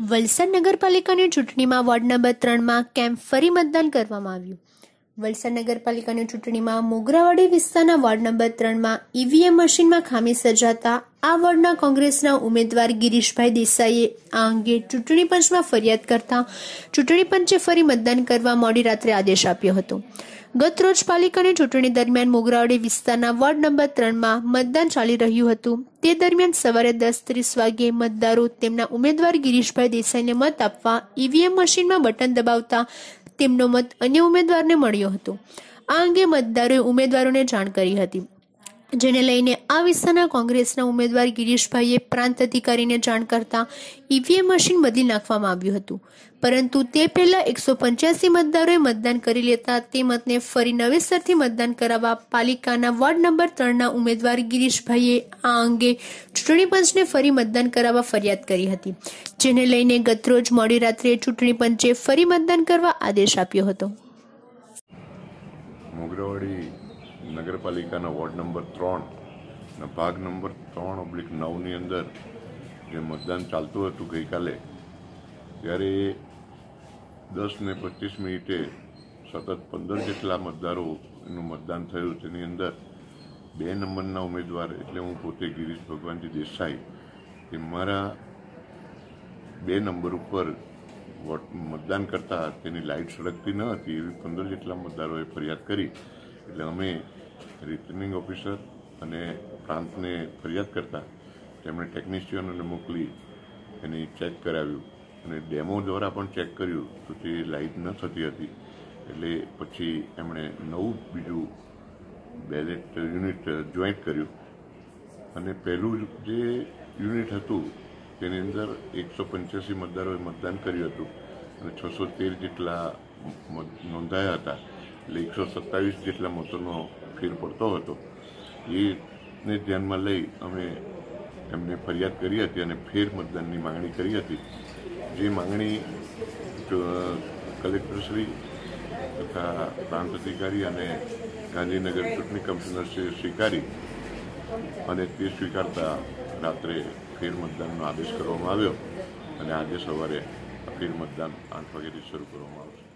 વલસાડ નગરપાલિકાની ચૂંટણીમાં ward number ત્રણમાં કેમ્પ ફરી મતદાન કરવામાં આવ્યું. વલસાડ નગરપાલિકાની ચૂંટણીમાં મોગરાવાડી વિસ્તારના વોર્ડ નંબર ત્રણમાં ઈવીએમ મશીનમાં ખામી સર્જાતા આ વોર્ડના કોંગ્રેસના ઉમેદવાર ગિરીશભાઈ દેસાઈએ આ અંગે ચૂંટણી પંચમાં ફરિયાદ કરતા ચૂંટણી પંચે ફરી મતદાન કરવા મોડી રાત્રે આદેશ આપ્યો હતો. ગત રોજ પાલિકાની ચૂંટણી દરમિયાન મોગરાવડી વિસ્તારના વોર્ડ નંબર ત્રણમાં મતદાન ચાલી રહ્યું હતું. તે દરમિયાન સવારે દસ ત્રીસ વાગ્યે મતદારો તેમના ઉમેદવાર ગિરીશભાઈ દેસાઈને મત આપવા ઈવીએમ મશીનમાં બટન દબાવતા તેમનો મત અન્ય ઉમેદવારને મળ્યો હતો. આ અંગે મતદારોએ ઉમેદવારોને જાણ કરી હતી. જેને લઈને આ વિસ્તારના કોંગ્રેસના ઉમેદવાર ગિરીશભાઈએ પ્રાંત અધિકારીને જાણ કરતા ઈવીએમ મશીન બદલી નાખવામાં આવ્યું હતું. પરંતુ તે પહેલા એકસો પંચ્યાસી મતદારોએ મતદાન કરી લેતા તે મતને ફરી નવેસરથી મતદાન કરાવવા પાલિકાના વોર્ડ નંબર ત્રણના ઉમેદવાર ગિરીશભાઈએ આ અંગે ચૂંટણી પંચને ફરી મતદાન કરાવવા ફરિયાદ કરી હતી. જેને લઈને ગતરોજ મોડી રાત્રે ચૂંટણી પંચે ફરી મતદાન કરવા આદેશ આપ્યો હતો. નગરપાલિકાના વોર્ડ નંબર ત્રણ ભાગ નંબર ત્રણ ઓબ્લિક નવની અંદર જે મતદાન ચાલતું હતું ગઈકાલે, ત્યારે દસ ને પચીસ મિનિટે સતત પંદર જેટલા મતદારોનું મતદાન થયું. તેની અંદર બે નંબરના ઉમેદવાર, એટલે હું પોતે ગિરીશ ભગવાનજી દેસાઈ, એ મારા બે નંબર ઉપર વોટ મતદાન કરતા તેની લાઇટ સળગતી ન હતી, એવી પંદર જેટલા મતદારોએ ફરિયાદ કરી. એટલે અમે રિટર્નિંગ ઓફિસર અને પ્રાંતને ફરિયાદ કરતા તેમણે ટેકનિશિયનોને મોકલી એની ચેક કરાવ્યું. અને ડેમો દ્વારા પણ ચેક કર્યું તો તે લાઇટ ન થતી હતી. એટલે પછી એમણે નવું બીજું બેલેટ યુનિટ જોઈન્ટ કર્યું. અને પહેલું જે યુનિટ હતું તેની અંદર એકસો પંચ્યાસી મતદારોએ મતદાન કર્યું હતું. અને છસો તેર જેટલા નોંધાયા હતા. એટલે એકસો સત્તાવીસ જેટલા મતોનો ફેર પડતો હતો. એને ધ્યાનમાં લઈ અમે એમને ફરિયાદ કરી હતી અને ફેર મતદાનની માંગણી કરી હતી. જે માંગણી કલેક્ટરશ્રી તથા પ્રાંત અધિકારી અને ગાંધીનગર ચૂંટણી કમિશનરશ્રીએ સ્વીકારી અને તે સ્વીકારતા રાત્રે ફેર મતદાનનો આદેશ કરવામાં આવ્યો અને આજે સવારે ફેર મતદાન આઠ વાગ્યાથી શરૂ કરવામાં આવશે.